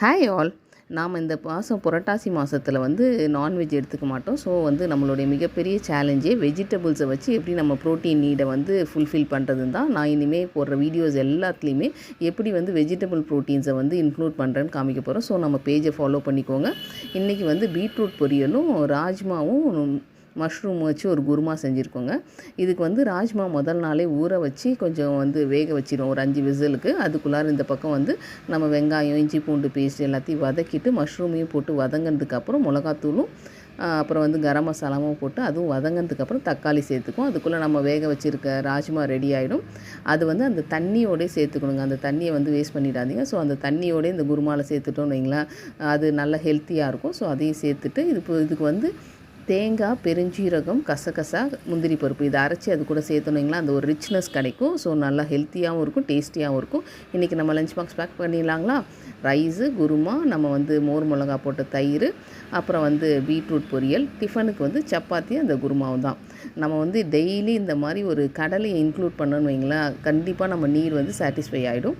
Hi all நாம் இந்த மாதம் புரட்டாசி மாதத்தில் வந்து நான்வெஜ் எடுத்துக்க மாட்டோம். ஸோ வந்து நம்மளுடைய மிகப்பெரிய சேலஞ்சே வெஜிடபிள்ஸை வச்சு எப்படி நம்ம ப்ரோட்டீன் நீடை வந்து ஃபுல்ஃபில் பண்ணுறதுன்னு தான் நான் இனிமேல் போடுற வீடியோஸ் எல்லாத்துலேயுமே எப்படி வந்து வெஜிடபிள் ப்ரோட்டீன்ஸை வந்து இன்க்ளூட் பண்ணுறேன்னு காமிக்க போகிறோம் ஸோ நம்ம பேஜை ஃபாலோ பண்ணிக்கோங்க. இன்றைக்கி வந்து பீட்ரூட் பொரியலும் ராஜ்மாவும் மஷ்ரூம் வச்சு ஒரு குருமா செஞ்சுருக்கோங்க. இதுக்கு வந்து ராஜ்மா முதல் நாளே ஊற வச்சு கொஞ்சம் வந்து வேக வச்சிடும் ஒரு அஞ்சு விசிலுக்கு. அதுக்குள்ளார இந்த பக்கம் வந்து நம்ம வெங்காயம் இஞ்சி பூண்டு பேஸ்ட் எல்லாத்தையும் வதக்கிட்டு மஷ்ரூமையும் போட்டு வதங்கினதுக்கப்புறம் மிளகாத்தூளும் அப்புறம் வந்து கரம் மசாலாவும் போட்டு அதுவும் வதங்கினதுக்கப்புறம் தக்காளி சேர்த்துக்கும் அதுக்குள்ளே நம்ம வேக வச்சுருக்க ராஜ்மா ரெடி ஆகிடும் அது வந்து அந்த தண்ணியோடய சேர்த்துக்கணுங்க. அந்த தண்ணியை வந்து வேஸ்ட் பண்ணிடாதீங்க. ஸோ அந்த தண்ணியோடய இந்த குருமாவில் சேர்த்துட்டோம் வைங்களேன். அது நல்ல ஹெல்த்தியாக இருக்கும். ஸோ அதையும் சேர்த்துட்டு இது இப்போ இதுக்கு வந்து தேங்காய் பெருஞ்சீரகம் கசகசா முந்திரி பருப்பு. இதை அரைச்சி அது கூட சேர்த்தோன்னீங்களா அந்த ஒரு ரிச்னஸ் கிடைக்கும். ஸோ நல்லா ஹெல்த்தியாகவும் இருக்கும் டேஸ்டியாகவும் இருக்கும். இன்றைக்கி நம்ம லஞ்ச் பாக்ஸ் பேக் பண்ணிடலாங்களா? ரைஸு குருமா நம்ம வந்து மோர் மிளகா போட்ட தயிர் அப்புறம் வந்து பீட்ரூட் பொரியல் டிஃபனுக்கு வந்து சப்பாத்தி அந்த குருமாவும் தான். நம்ம வந்து டெய்லி இந்த மாதிரி ஒரு கடலையை இன்க்ளூட் பண்ணணும் வைங்களேன் கண்டிப்பாக நம்ம நீர் வந்து சாட்டிஸ்ஃபை ஆகிடும்